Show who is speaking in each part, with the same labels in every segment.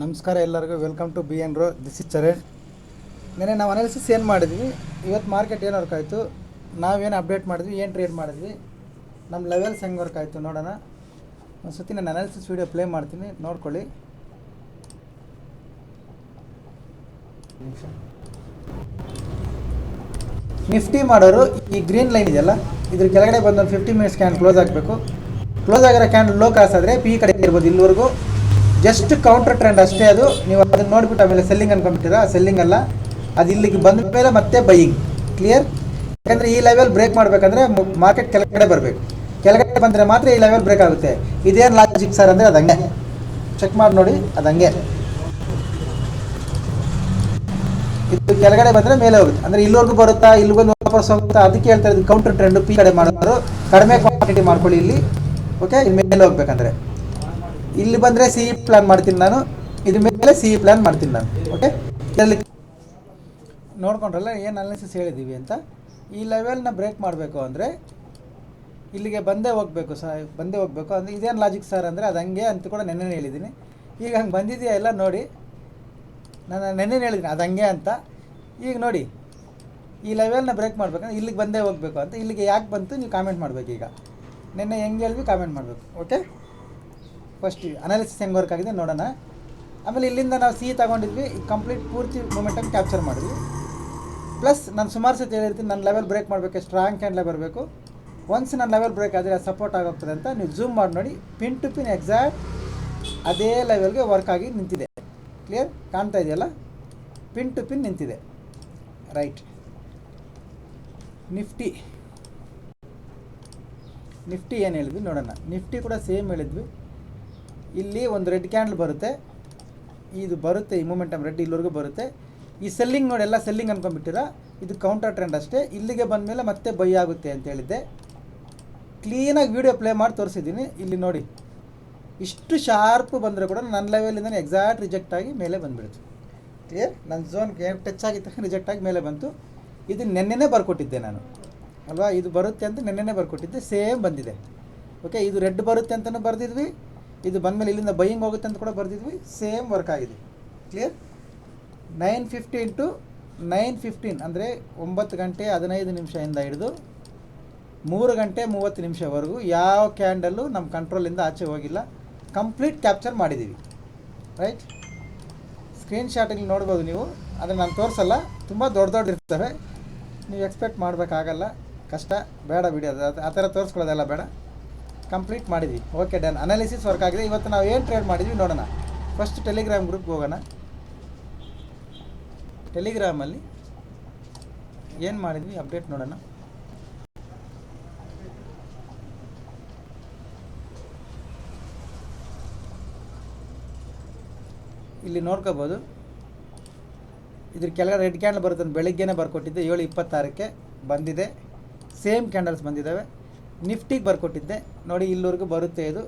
Speaker 1: ನಮಸ್ಕಾರ ಎಲ್ಲರಿಗೂ. Welcome to B N ರೋ ದಿಸ್ ಇಸ್ ಚರಣ್ ನೆನೆ ನಾವು ಅನಾಲಿಸಿಸ್ ಏನು ಮಾಡಿದ್ವಿ? ಇವತ್ತು ಮಾರ್ಕೆಟ್ ಏನು ವರ್ಕ್ ಆಯಿತು? ನಾವೇನು ಅಪ್ಡೇಟ್ ಮಾಡಿದ್ವಿ? ಏನು ಟ್ರೇಡ್ ಮಾಡಿದ್ವಿ? ನಮ್ಮ ಲೆವೆಲ್ಸ್ ಹೆಂಗೆ ವರ್ಕ್ ಆಯಿತು ನೋಡೋಣ. ಒಂದು ಸತಿ ನಾನು ಅನಾಲಿಸಿಸ್ ವೀಡಿಯೋ ಪ್ಲೇ ಮಾಡ್ತೀನಿ. ನೋಡ್ಕೊಳ್ಳಿ. ನಿಫ್ಟಿ ಮಾಡೋರು ಈ ಗ್ರೀನ್ ಲೈನ್ ಇದೆಯಲ್ಲ? ಇದ್ರ ಕೆಳಗಡೆ ಬಂದು ಒಂದು ಫಿಫ್ಟಿ ಮಿನಿಟ್ಸ್ ಕ್ಯಾನ್ ಕ್ಲೋಸ್ ಆಗಬೇಕು ಕ್ಲೋಸ್ ಆಗಿರೋ ಕ್ಯಾನ್ ಲೋ ಕಾಸ್ ಆದರೆ ಪಿ ಕಡೆ ಇರ್ಬೋದು ಇಲ್ಲಿವರೆಗೂ. ಜಸ್ಟ್ ಕೌಂಟರ್ ಟ್ರೆಂಡ್ ಅಷ್ಟೇ ಅದು. ನೀವು ಅದನ್ನ ನೋಡಿಬಿಟ್ಟು ಆಮೇಲೆ ಸೆಲ್ಲಿಂಗ್ ಅನ್ಕೊಂಡ್ಬಿಟ್ಟಿರಾ? ಸೆಲ್ಲಿಂಗ್ ಅಲ್ಲ. ಅದು ಇಲ್ಲಿಗೆ ಬಂದ ಮೇಲೆ ಮತ್ತೆ ಬೈಯಿಂಗ್ ಕ್ಲಿಯರ್ ಯಾಕಂದರೆ ಈ ಲೆವೆಲ್ ಬ್ರೇಕ್ ಮಾಡಬೇಕಂದ್ರೆ ಮಾರ್ಕೆಟ್ ಕೆಳಗಡೆ ಬರಬೇಕು. ಕೆಳಗಡೆ ಬಂದರೆ ಮಾತ್ರ ಈ ಲೆವೆಲ್ ಬ್ರೇಕ್ ಆಗುತ್ತೆ. ಇದೇನು ಲಾಜಿಕ್ ಸರ್ ಅಂದರೆ ಅದಂಗೆ. ಚೆಕ್ ಮಾಡಿ ನೋಡಿ, ಅದಂಗೆ. ಇದು ಕೆಳಗಡೆ ಬಂದರೆ ಮೇಲೆ ಹೋಗುತ್ತೆ. ಅಂದರೆ ಇಲ್ಲಿವರೆಗೂ ಬರುತ್ತಾ ಇಲ್ಲಿ ಬಂದು ವಾಪಸ್ ಹೋಗುತ್ತಾ, ಅದಕ್ಕೆ ಹೇಳ್ತಾ ಇದ್ದು ಕೌಂಟರ್ ಟ್ರೆಂಡ್ ಪಿ ಕಡೆ ಮಾಡೋರು. ಕಡಿಮೆ ಕ್ವಾಂಟಿಟಿ ಮಾಡ್ಕೊಳ್ಳಿ ಇಲ್ಲಿ. ಓಕೆ ಇಲ್ಲಿ ಮೇಲೆ ಹೋಗ್ಬೇಕಂದ್ರೆ. ಇಲ್ಲಿ ಬಂದರೆ ಸಿ ಪ್ಲಾನ್ ಮಾಡ್ತೀನಿ ನಾನು. ಇದ್ರ ಮೇಲೆ ಸಿ ಪ್ಲಾನ್ ಮಾಡ್ತೀನಿ ನಾನು. ಓಕೆ ನೋಡ್ಕೊಂಡ್ರಲ್ಲ, ಏನು ಅನಾಲಿಸಿಸ್ ಹೇಳಿದ್ದೀವಿ ಅಂತ. ಈ ಲೆವೆಲ್ನ ಬ್ರೇಕ್ ಮಾಡಬೇಕು ಅಂದರೆ ಇಲ್ಲಿಗೆ ಬಂದೇ ಹೋಗಬೇಕು ಸರ್ ಬಂದೇ ಹೋಗಬೇಕು. ಅಂದರೆ ಇದೇನು ಲಾಜಿಕ್ ಸರ್ ಅಂದರೆ ಅದು ಹಂಗೆ ಅಂತ ಕೂಡ ನೆನ್ನೆ ಹೇಳಿದ್ದೀನಿ ಈಗ ಹಂಗೆ ಬಂದಿದೆಯಾ ಎಲ್ಲ ನೋಡಿ. ನಾನು ನೆನ್ನೆ ಹೇಳಿದ್ದೀನಿ ಅದು ಹಂಗೆ ಅಂತ. ಈಗ ನೋಡಿ, ಈ ಲೆವೆಲ್ನ ಬ್ರೇಕ್ ಮಾಡ್ಬೇಕಂದ್ರೆ ಇಲ್ಲಿಗೆ ಬಂದೇ ಹೋಗಬೇಕು ಅಂತ. ಇಲ್ಲಿಗೆ ಯಾಕೆ ಬಂತು? ನೀವು ಕಾಮೆಂಟ್ ಮಾಡಬೇಕು ಈಗ. ನಿನ್ನೆ ಹೆಂಗೆ ಹೇಳಿದ್ವಿ ಕಾಮೆಂಟ್ ಮಾಡಬೇಕು. ಓಕೆ ಫಸ್ಟ್ ಅನಾಲಿಸಿಸ್ ಹೆಂಗೆ ವರ್ಕ್ ಆಗಿದೆ ನೋಡೋಣ. ಆಮೇಲೆ ಇಲ್ಲಿಂದ ನಾವು ಸಿ ತಗೊಂಡಿದ್ವಿ ಕಂಪ್ಲೀಟ್ ಪೂರ್ತಿ ಮೂಮೆಂಟನ್ನು ಕ್ಯಾಪ್ಚರ್ ಮಾಡಿದ್ವಿ. ಪ್ಲಸ್ ನಾನು ಸುಮಾರು ಸತಿ ಹೇಳಿರ್ತೀನಿ ನನ್ನ ಲೆವೆಲ್ ಬ್ರೇಕ್ ಮಾಡಬೇಕು ಸ್ಟ್ರಾಂಗ್ ಕ್ಯಾಂಡ್ಲೆ ಬರಬೇಕು. ಒನ್ಸ್ ನನ್ನ ಲೆವೆಲ್ ಬ್ರೇಕ್ ಆದರೆ ಅದು ಸಪೋರ್ಟ್ ಆಗೋಗ್ತದೆ ಅಂತ ನೀವು ಝೂಮ್ ಮಾಡಿ ನೋಡಿ ಪಿನ್ ಟು ಪಿನ್ ಎಕ್ಸಾಕ್ಟ್ ಅದೇ ಲೆವೆಲ್ಗೆ ವರ್ಕ್ ಆಗಿ ನಿಂತಿದೆ. ಕ್ಲಿಯರ್ ಕಾಣ್ತಾ ಇದೆಯಲ್ಲ? ಪಿನ್ ಟು ಪಿನ್ ನಿಂತಿದೆ. ರೈಟ್ ನಿಫ್ಟಿ ನಿಫ್ಟಿ ಏನು ಹೇಳಿದ್ವಿ ನೋಡೋಣ. ನಿಫ್ಟಿ ಕೂಡ ಸೇಮ್ ಹೇಳಿದ್ವಿ. ಇಲ್ಲಿ ಒಂದು ರೆಡ್ ಕ್ಯಾಂಡಲ್ ಬರುತ್ತೆ. ಇದು ಬರುತ್ತೆ, ಈ ಮೂಮೆಂಟಮ್ ರೆಡ್ ಇಲ್ಲಿವರೆಗೂ ಬರುತ್ತೆ. ಈ ಸೆಲ್ಲಿಂಗ್ ನೋಡಿ, ಎಲ್ಲ ಸೆಲ್ಲಿಂಗ್ ಅನ್ಕೊಂಡ್ಬಿಟ್ಟಿರ? ಇದು ಕೌಂಟರ್ ಟ್ರೆಂಡ್ ಅಷ್ಟೇ. ಇಲ್ಲಿಗೆ ಬಂದಮೇಲೆ ಮತ್ತೆ ಬೈ ಆಗುತ್ತೆ ಅಂತ ಹೇಳಿದ್ದೆ. ಕ್ಲೀನಾಗಿ ವೀಡಿಯೋ ಪ್ಲೇ ಮಾಡಿ ತೋರಿಸಿದ್ದೀನಿ. ಇಲ್ಲಿ ನೋಡಿ, ಇಷ್ಟು ಶಾರ್ಪ್ ಬಂದರೆ ಕೂಡ ನನ್ನ ಲೆವೆಲಿಂದ ಎಕ್ಸಾಕ್ಟ್ ರಿಜೆಕ್ಟ್ ಆಗಿ ಮೇಲೆ ಬಂದುಬಿಡ್ತು ಕ್ಲಿಯರ್ ನನ್ನ ಝೋನ್ಗೆ ಟಚ್ ಆಗಿತ್ತು ತಕ್ಷಣ ರಿಜೆಕ್ಟ್ ಆಗಿ ಮೇಲೆ ಬಂತು. ಇದು ನೆನ್ನೆನೇ ಬರ್ಕೊಟ್ಟಿದ್ದೆ ನಾನು. ಅಲ್ವಾ? ಇದು ಬರುತ್ತೆ ಅಂತ ನೆನ್ನೆನೇ ಬರ್ಕೊಟ್ಟಿದ್ದೆ. ಸೇಮ್ ಬಂದಿದೆ. ಓಕೆ ಇದು ರೆಡ್ ಬರುತ್ತೆ ಅಂತಲೂ ಬರೆದಿದ್ವಿ. ಇದು ಬಂದಮೇಲೆ ಇಲ್ಲಿಂದ ಬೈಯಿಂಗ್ ಹೋಗುತ್ತೆ ಅಂತ ಕೂಡ ಬರೆದಿದ್ವಿ. ಸೇಮ್ ವರ್ಕ್ ಆಗಿದೆ. Clear nine fifty into nine fifteen ಅಂದರೆ ಒಂಬತ್ತು ಗಂಟೆ ಹದಿನೈದು ನಿಮಿಷದಿಂದ ಹಿಡಿದು ಮೂರು ಗಂಟೆ ಮೂವತ್ತು ನಿಮಿಷವರೆಗೂ ಯಾವ ಕ್ಯಾಂಡಲ್ಲು ನಮ್ಮ ಕಂಟ್ರೋಲಿಂದ ಆಚೆ ಹೋಗಿಲ್ಲ. ಕಂಪ್ಲೀಟ್ ಕ್ಯಾಪ್ಚರ್ ಮಾಡಿದ್ದೀವಿ ರೈಟ್ ಸ್ಕ್ರೀನ್ ಶಾಟಿಗೆ ನೋಡ್ಬೋದು ನೀವು. ಆದರೆ ನಾನು ತೋರಿಸಲ್ಲ. ತುಂಬ ದೊಡ್ಡ ದೊಡ್ಡ ಇರ್ತವೆ. ನೀವು ಎಕ್ಸ್ಪೆಕ್ಟ್ ಮಾಡಬೇಕಾಗಲ್ಲ. ಕಷ್ಟ. ಬೇಡ ಬಿಡಿ. ಅದು ಆ ಥರ ತೋರಿಸ್ಕೊಳ್ಳೋದೆಲ್ಲ ಬೇಡ. ಕಂಪ್ಲೀಟ್ ಮಾಡಿದ್ವಿ. ಓಕೆ ಡನ್ ಅನಾಲಿಸಿಸ್ ವರ್ಕ್ ಆಗಿದೆ. ಇವತ್ತು ನಾವು ಏನು ಟ್ರೇಡ್ ಮಾಡಿದ್ವಿ ನೋಡೋಣ. ಫಸ್ಟ್ ಟೆಲಿಗ್ರಾಮ್ ಗ್ರೂಪ್ಗೆ ಹೋಗೋಣ. ಟೆಲಿಗ್ರಾಮಲ್ಲಿ ಏನು ಮಾಡಿದ್ವಿ ಅಪ್ಡೇಟ್ ನೋಡೋಣ. ಇಲ್ಲಿ ನೋಡ್ಕೋಬೋದು. ಇದ್ರ ಕೆಳಗಡೆ ರೆಡ್ ಕ್ಯಾಂಡಲ್ ಬರುತ್ತೆ ಬೆಳಗ್ಗೆನೇ ಬರ್ಕೊಟ್ಟಿದ್ದೆ. ಏಳು ಇಪ್ಪತ್ತಾರಕ್ಕೆ ಬಂದಿದೆ. ಸೇಮ್ ಕ್ಯಾಂಡಲ್ಸ್ ಬಂದಿದ್ದಾವೆ. ನಿಫ್ಟಿಗೆ ಬರ್ಕೊಟ್ಟಿದ್ದೆ. ನೋಡಿ, ಇಲ್ಲಿವರೆಗೂ ಬರುತ್ತೆ ಇದು.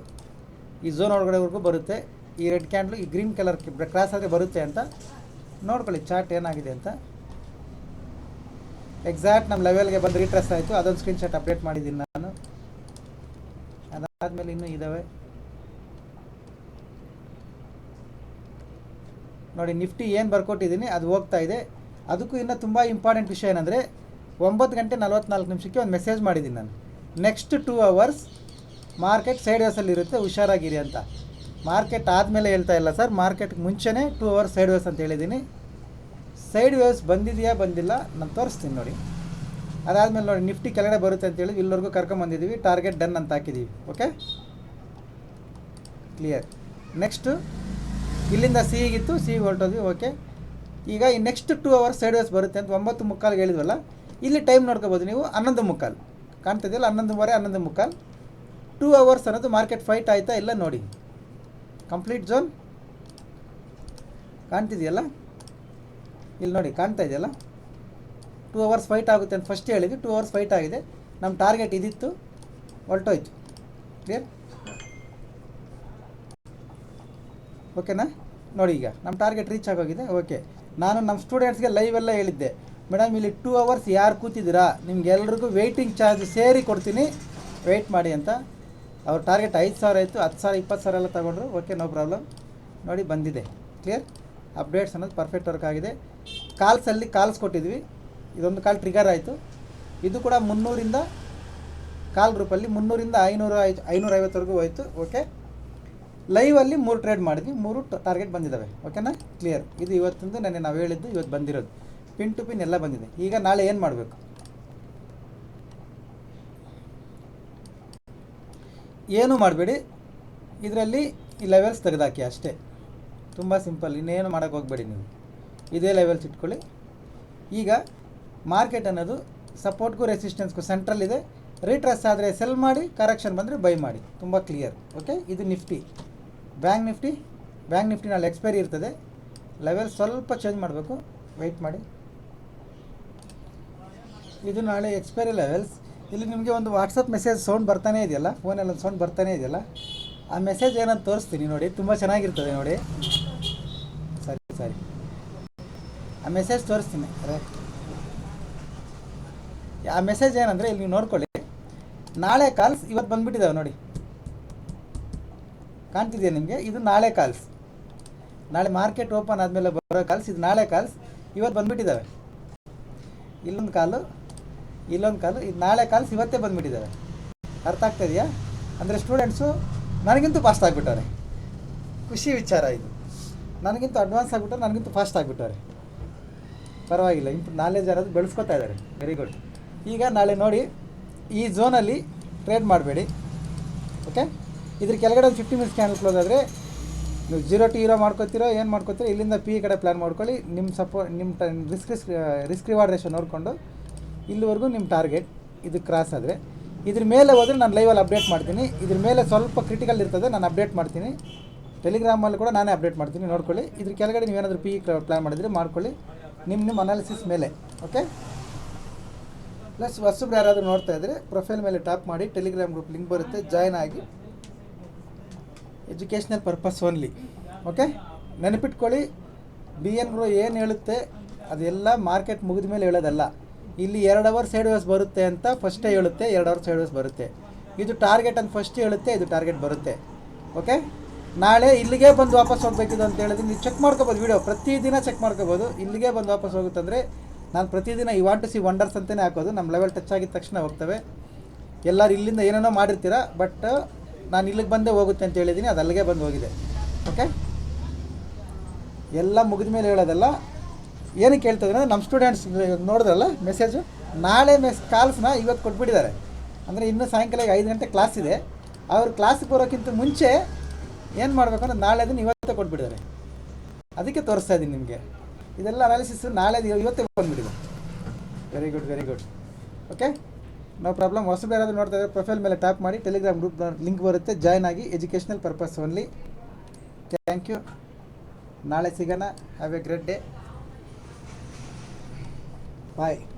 Speaker 1: ಈ ಝೋನ್ ಒಳಗಡೆವರೆಗೂ ಬರುತ್ತೆ. ಈ ರೆಡ್ ಕ್ಯಾಂಡ್ಲು ಈ ಗ್ರೀನ್ ಕಲರ್ ಕ್ರಾಸ್ ಆದರೆ ಬರುತ್ತೆ ಅಂತ ನೋಡ್ಕೊಳ್ಳಿ ಚಾರ್ಟ್ ಏನಾಗಿದೆ ಅಂತ. ಎಕ್ಸಾಕ್ಟ್ ನಮ್ಮ ಲೆವೆಲ್ಗೆ ಬಂದು ರೀಟ್ರೆಸ್ ಆಯಿತು. ಅದೊಂದು ಸ್ಕ್ರೀನ್ ಶಾಟ್ ಅಪ್ಡೇಟ್ ಮಾಡಿದ್ದೀನಿ ನಾನು. ಅದಾದಮೇಲೆ ಇನ್ನೂ ಇದ್ದಾವೆ ನೋಡಿ, ನಿಫ್ಟಿ ಏನು ಬರ್ಕೊಟ್ಟಿದ್ದೀನಿ, ಅದು ಹೋಗ್ತಾ ಇದೆ. ಅದಕ್ಕೂ ಇನ್ನೂ ತುಂಬ ಇಂಪಾರ್ಟೆಂಟ್ ವಿಷಯ ಏನಂದರೆ, ಒಂಬತ್ತು ಗಂಟೆ ನಲ್ವತ್ನಾಲ್ಕು ನಿಮಿಷಕ್ಕೆ ಒಂದು ಮೆಸೇಜ್ ಮಾಡಿದ್ದೀನಿ ನಾನು. Next two hours market side ವೇಸಲ್ಲಿರುತ್ತೆ ಹುಷಾರಾಗಿರಿ ಅಂತ. ಮಾರ್ಕೆಟ್ ಆದಮೇಲೆ ಹೇಳ್ತಾ ಇಲ್ಲ ಸರ್ ಮಾರ್ಕೆಟ್ಗೆ ಮುಂಚೆನೇ ಟೂ ಅವರ್ಸ್ ಸೈಡ್ ವೇಸ್ ಅಂತ ಹೇಳಿದ್ದೀನಿ. ಸೈಡ್ ವೇವ್ಸ್ ಬಂದಿದೆಯಾ, ಬಂದಿಲ್ಲ, ನಾನು ತೋರಿಸ್ತೀನಿ ನೋಡಿ. ಅದಾದಮೇಲೆ ನೋಡಿ ನಿಫ್ಟಿ ಕೆಳಗಡೆ ಬರುತ್ತೆ ಅಂತ ಹೇಳಿ ಇಲ್ಲಿವರೆಗೂ ಕರ್ಕೊಂಬಂದಿದ್ದೀವಿ ಟಾರ್ಗೆಟ್ ಡನ್ ಅಂತ ಹಾಕಿದ್ದೀವಿ. ಓಕೆ ಕ್ಲಿಯರ್ ನೆಕ್ಸ್ಟು ಇಲ್ಲಿಂದ ಸಿ ಇತ್ತು ಸಿ ಹೊರಟೋದ್ವಿ. ಓಕೆ ಈಗ ಈ next two hours sideways ಬರುತ್ತೆ ಅಂತ ಒಂಬತ್ತು ಮುಕ್ಕಾಲ್ಗೆ ಹೇಳಿದ್ವಲ್ಲ, ಇಲ್ಲಿ ಟೈಮ್ ನೋಡ್ಕೋಬೋದು ನೀವು, ಹನ್ನೊಂದು ಮುಕ್ಕಾಲು. ಕಾಣ್ತಿದೆಯಲ್ಲ? ಹನ್ನೊಂದುವರೆ ಹನ್ನೊಂದು ಮುಕ್ಕಾಲು. ಟೂ ಅವರ್ಸ್ ಅನ್ನೋದು ಮಾರ್ಕೆಟ್ ಫೈಟ್ ಆಯಿತಾ ಇಲ್ಲ ನೋಡಿ. ಕಂಪ್ಲೀಟ್ ಝೋನ್ ಕಾಣ್ತಿದೆಯಲ್ಲ? ಇಲ್ಲಿ ನೋಡಿ, ಕಾಣ್ತಾ ಇದೆಯಲ್ಲ? ಟೂ ಅವರ್ಸ್ ಫೈಟ್ ಆಗುತ್ತೆ ಅಂತ ಫಸ್ಟ್ ಹೇಳಿದ್ವಿ. ಟೂ ಅವರ್ಸ್ ಫೈಟ್ ಆಗಿದೆ. ನಮ್ಮ ಟಾರ್ಗೆಟ್ ಇದಿತ್ತು. ಹೊರಟೋಯ್ತು. ಕ್ಲಿಯರ್ ಓಕೆನಾ ನೋಡಿ ಈಗ ನಮ್ಮ ಟಾರ್ಗೆಟ್ ರೀಚ್ ಆಗೋಗಿದೆ. ಓಕೆ ನಾನು ನಮ್ಮ ಸ್ಟೂಡೆಂಟ್ಸ್ಗೆ ಲೈವೆಲ್ಲ ಹೇಳಿದ್ದೆ. ಮೇಡಮ್, ಇಲ್ಲಿ ಟೂ ಅವರ್ಸ್ ಯಾರು ಕೂತಿದ್ದೀರಾ? ನಿಮ್ಗೆ ಎಲ್ರಿಗೂ ವೆಯ್ಟಿಂಗ್ ಚಾರ್ಜ್ ಸೇರಿ ಕೊಡ್ತೀನಿ. ವೆಯ್ಟ್ ಮಾಡಿ ಅಂತ. ಅವ್ರ ಟಾರ್ಗೆಟ್ ಐದು ಸಾವಿರ ಆಯಿತು, ಹತ್ತು ಸಾವಿರ, ಇಪ್ಪತ್ತು ಸಾವಿರ ಎಲ್ಲ ತೊಗೊಂಡ್ರು. ಓಕೆ ನೋ ಪ್ರಾಬ್ಲಮ್ ನೋಡಿ ಬಂದಿದೆ. ಕ್ಲಿಯರ್ ಅಪ್ಡೇಟ್ಸ್ ಅನ್ನೋದು ಪರ್ಫೆಕ್ಟ್ ವರ್ಕ್ ಆಗಿದೆ. ಕಾಲ್ಸಲ್ಲಿ ಕಾಲ್ಸ್ ಕೊಟ್ಟಿದ್ವಿ. ಇದೊಂದು ಕಾಲ್ ಟ್ರಿಗರ್ ಆಯಿತು. ಇದು ಕೂಡ ಮುನ್ನೂರಿಂದ ಕಾಲ್ ಗ್ರೂಪಲ್ಲಿ ಮುನ್ನೂರಿಂದ ಐನೂರು ಐ ಐನೂರೈವತ್ತವರೆಗೂ ಹೋಯಿತು. ಓಕೆ ಲೈವಲ್ಲಿ ಮೂರು ಟ್ರೇಡ್ ಮಾಡಿದ್ವಿ. ಮೂರು ಟಾರ್ಗೆಟ್ ಬಂದಿದ್ದಾವೆ ಓಕೆನಾ ಕ್ಲಿಯರ್ ಇದು ಇವತ್ತಿಂದು ನನಗೆ ನಾವು ಹೇಳಿದ್ದು, ಇವತ್ತು ಬಂದಿರೋದು. ಪಿನ್ ಟು ಪಿನ್ ಎಲ್ಲ ಬಂದಿದೆ. ಈಗ ನಾಳೆ ಏನು ಮಾಡಬೇಕು? ಏನು ಮಾಡಬೇಡಿ? ಇದರಲ್ಲಿ ಈ ಲೆವೆಲ್ಸ್ ತೆಗೆದಾಕಿ ಅಷ್ಟೇ. ತುಂಬ ಸಿಂಪಲ್ ಇನ್ನೇನು ಮಾಡೋಕೆ ಹೋಗಬೇಡಿ ನೀವು. ಇದೇ ಲೆವೆಲ್ಸ್ ಇಟ್ಕೊಳ್ಳಿ. ಈಗ ಮಾರ್ಕೆಟ್ ಅನ್ನೋದು ಸಪೋರ್ಟ್ಗೂ ರೆಸಿಸ್ಟೆನ್ಸ್ಗೂ ಸೆಂಟ್ರಲ್ ಇದೆ. ರೀಟ್ರೆಸ್ ಆದರೆ ಸೆಲ್ ಮಾಡಿ ಕರೆಕ್ಷನ್ ಬಂದರೆ ಬೈ ಮಾಡಿ. ತುಂಬ ಕ್ಲಿಯರ್ ಓಕೆ ಇದು Nifty. Bank Nifty. Bank Nifty ನಾಳೆ ಎಕ್ಸ್ಪೈರಿ ಇರ್ತದೆ. ಲೆವೆಲ್ ಸ್ವಲ್ಪ ಚೇಂಜ್ ಮಾಡಬೇಕು. ವೆಯ್ಟ್ ಮಾಡಿ. ಇದು ನಾಳೆ ಎಕ್ಸ್ಪೈರಿ ಲೆವೆಲ್ಸ್ ಇಲ್ಲಿ ನಿಮಗೆ ಒಂದು ವಾಟ್ಸಪ್ ಮೆಸೇಜ್ ಸೌಂಡ್ ಬರ್ತಾನೆ ಇದೆಯಲ್ಲ? ಫೋನಲ್ಲಿ ಒಂದು ಸೌಂಡ್ ಬರ್ತಾನೆ ಇದೆಯಲ್ಲ? ಆ ಮೆಸೇಜ್ ಏನಂತ ತೋರಿಸ್ತೀನಿ ನೋಡಿ. ತುಂಬ ಚೆನ್ನಾಗಿರ್ತದೆ ನೋಡಿ. ಸರಿ ಸರಿ. ಆ ಮೆಸೇಜ್ ತೋರಿಸ್ತೀನಿ. ಆ ಮೆಸೇಜ್ ಏನಂದರೆ ಇಲ್ಲಿ ನೀವು ನೋಡ್ಕೊಳ್ಳಿ. ನಾಳೆ ಕಾಲ್ಸ್ ಇವತ್ತು ಬಂದುಬಿಟ್ಟಿದ್ದಾವೆ ನೋಡಿ. ಕಾಣ್ತಿದೆಯಾ ನಿಮಗೆ? ಇದು ನಾಳೆ ಕಾಲ್ಸ್ ನಾಳೆ ಮಾರ್ಕೆಟ್ ಓಪನ್ ಆದಮೇಲೆ ಬರೋ ಕಾಲ್ಸ್ ಇದು ನಾಳೆ ಕಾಲ್ಸ್ ಇವತ್ತು ಬಂದುಬಿಟ್ಟಿದ್ದಾವೆ ಇಲ್ಲೊಂದು ಕಾಲು ಇಲ್ಲೊಂದು ಕಾಲು ಇದು ನಾಳೆ ಕಾಲ್ಸ್ ಇವತ್ತೇ ಬಂದ್ಬಿಟ್ಟಿದ್ದಾರೆ ಅರ್ಥ ಆಗ್ತಾ ಇದೆಯಾ? ಅಂದರೆ ಸ್ಟೂಡೆಂಟ್ಸು ನನಗಿಂತೂ ಫಾಸ್ಟ್ ಆಗಿಬಿಟ್ಟವ್ರೆ. ಖುಷಿ ವಿಚಾರ ಇದು. ನನಗಿಂತ ಅಡ್ವಾನ್ಸ್ ಆಗಿಬಿಟ್ಟರೆ ನನಗಿಂತೂ ಫಾಸ್ಟ್ ಆಗಿಬಿಟ್ಟವ್ರೆ. ಪರವಾಗಿಲ್ಲ ಇಂಪ್ ನಾಲೆಜ್ ಯಾರಾದ್ರು ಬೆಳೆಸ್ಕೊತಾ ಇದ್ದಾರೆ ವೆರಿ ಗುಡ್ ಈಗ ನಾಳೆ ನೋಡಿ, ಈ ಝೋನಲ್ಲಿ ಟ್ರೇಡ್ ಮಾಡಬೇಡಿ. ಓಕೆ ಇದ್ರ ಕೆಳಗಡೆ ಒಂದು ಫಿಫ್ಟಿ ಮಿನಿಟ್ಸ್ ಕ್ಯಾನಲ್ ಕ್ಲೋಸ್ ಆದರೆ, ನೀವು ಜೀರೋ ಟು ಹೀರೋ ಮಾಡ್ಕೋತೀರೋ, ಏನು ಮಾಡ್ಕೋತೀರೋ, ಇಲ್ಲಿಂದ ಪಿ ಕಡೆ ಪ್ಲ್ಯಾನ್ ಮಾಡ್ಕೊಳ್ಳಿ. ನಿಮ್ಮ ಸಪೋ ನಿಮ್ಮ ಟ risk risk risk reward ration ನೋಡಿಕೊಂಡು ಇಲ್ಲಿವರೆಗೂ ನಿಮ್ಮ ಟಾರ್ಗೆಟ್ ಇದು ಕ್ರಾಸ್ ಆದರೆ. ಇದ್ರ ಮೇಲೆ ಹೋದರೆ ನಾನು ಲೈವಲ್ಲಿ ಅಪ್ಡೇಟ್ ಮಾಡ್ತೀನಿ. ಇದ್ರ ಮೇಲೆ ಸ್ವಲ್ಪ ಕ್ರಿಟಿಕಲ್ ಇರ್ತದೆ, ನಾನು ಅಪ್ಡೇಟ್ ಮಾಡ್ತೀನಿ. ಟೆಲಿಗ್ರಾಮಲ್ಲಿ ಕೂಡ ನಾನೇ ಅಪ್ಡೇಟ್ ಮಾಡ್ತೀನಿ, ನೋಡ್ಕೊಳ್ಳಿ. ಇದ್ರ ಕೆಳಗಡೆ ನೀವೇನಾದರೂ ಪಿ ಪ್ಲ್ಯಾನ್ ಮಾಡಿದರೆ ಮಾಡ್ಕೊಳ್ಳಿ. ನಿಮ್ಮ ನಿಮ್ಮ ಅನಾಲಿಸಿಸ್ ಮೇಲೆ ಓಕೆ ಪ್ಲಸ್ ಹೊಸಬ್ರು ಯಾರಾದರೂ ನೋಡ್ತಾ ಇದ್ದರೆ ಪ್ರೊಫೈಲ್ ಮೇಲೆ ಟ್ಯಾಪ್ ಮಾಡಿ ಟೆಲಿಗ್ರಾಮ್ ಗ್ರೂಪ್ ಲಿಂಕ್ ಬರುತ್ತೆ ಜಾಯ್ನ್ ಆಗಿ. ಎಜುಕೇಷ್ನಲ್ ಪರ್ಪಸ್ ಓನ್ಲಿ ಓಕೆ ನೆನಪಿಟ್ಕೊಳ್ಳಿ ಬಿ ಎನ್ ಏನು ಹೇಳುತ್ತೆ, ಅದೆಲ್ಲ ಮಾರ್ಕೆಟ್ ಮುಗಿದ ಮೇಲೆ ಹೇಳೋದಲ್ಲ. ಇಲ್ಲಿ ಎರಡು ಅವರ್ ಸೈಡ್ ವೇಸ್ ಬರುತ್ತೆ ಅಂತ ಫಸ್ಟೇ ಹೇಳುತ್ತೆ, ಎರಡು ಅವರ್ ಸೈಡ್ ವೇಸ್ ಬರುತ್ತೆ. ಇದು ಟಾರ್ಗೆಟ್ ಅಂತ ಫಸ್ಟ್ ಹೇಳುತ್ತೆ, ಇದು ಟಾರ್ಗೆಟ್ ಬರುತ್ತೆ. ಓಕೆ ನಾಳೆ ಇಲ್ಲಿಗೆ ಬಂದು ವಾಪಸ್ ಹೋಗಬೇಕಿದೆ ಅಂತ ಹೇಳಿದ್ರೆ ನೀವು ಚೆಕ್ ಮಾಡ್ಕೋಬೋದು ವಿಡಿಯೋ ಪ್ರತಿದಿನ ಚೆಕ್ ಮಾಡ್ಕೋಬೋದು. ಇಲ್ಲಿಗೆ ಬಂದು ವಾಪಸ್ ಹೋಗುತ್ತಂದರೆ ನಾನು ಪ್ರತಿದಿನ ಈ ವಾಂಟ್ ಟು ಸಿ ವಂಡರ್ಸ್ ಅಂತಲೇ ಹಾಕೋದು. ನಮ್ಮ ಲೆವೆಲ್ ಟಚ್ ಆಗಿದ ತಕ್ಷಣ ಹೋಗ್ತವೆ. ಎಲ್ಲರೂ ಇಲ್ಲಿಂದ ಏನೇನೋ ಮಾಡಿರ್ತೀರ ಬಟ್ ನಾನು ಇಲ್ಲಿಗೆ ಬಂದೇ ಹೋಗುತ್ತೆ ಅಂತ ಹೇಳಿದ್ದೀನಿ ಅದು ಅಲ್ಲಿಗೆ ಬಂದು ಹೋಗಿದೆ. ಓಕೆ ಎಲ್ಲ ಮುಗಿದ ಮೇಲೆ ಹೇಳೋದಲ್ಲ ಏನಕ್ಕೆ ಹೇಳ್ತದೆ ಅಂದರೆ ನಮ್ಮ ಸ್ಟೂಡೆಂಟ್ಸ್ ನೋಡಿದ್ರಲ್ಲ ಮೆಸೇಜು ನಾಳೆ ಮೆಸ್ ಕಾಲ್ಸ್ನ ಇವತ್ತು ಕೊಟ್ಬಿಟ್ಟಿದ್ದಾರೆ. ಅಂದರೆ ಇನ್ನೂ ಸಾಯಂಕಾಲ ಐದು ಗಂಟೆ ಕ್ಲಾಸ್ ಇದೆ. ಅವ್ರು ಕ್ಲಾಸಿಗೆ ಬರೋಕ್ಕಿಂತ ಮುಂಚೆ ಏನು ಮಾಡಬೇಕು ಅಂದರೆ ನಾಳೆ ಅದನ್ನು ಇವತ್ತೇ ಕೊಟ್ಬಿಟ್ಟಿದ್ದಾರೆ. ಅದಕ್ಕೆ ತೋರಿಸ್ತಾ ಇದ್ದೀನಿ ನಿಮಗೆ. ಇದೆಲ್ಲ ಅನಾಲಿಸಿಸ್ ನಾಳೆ ಇವತ್ತೇ ಬಂದುಬಿಟ್ಟಿದೆ. Very good very good okay no problem ಹೊಸಬರು ಯಾರಾದರೂ ನೋಡ್ತಾ ಇದ್ದಾರೆ ಪ್ರೊಫೈಲ್ ಮೇಲೆ ಟ್ಯಾಪ್ ಮಾಡಿ ಟೆಲಿಗ್ರಾಮ್ ಗ್ರೂಪ್ ಲಿಂಕ್ ಬರುತ್ತೆ. ಜಾಯ್ನ್ ಆಗಿ educational purpose only thank you ನಾಳೆ ಸಿಗೋಣ. Have a great day Bye.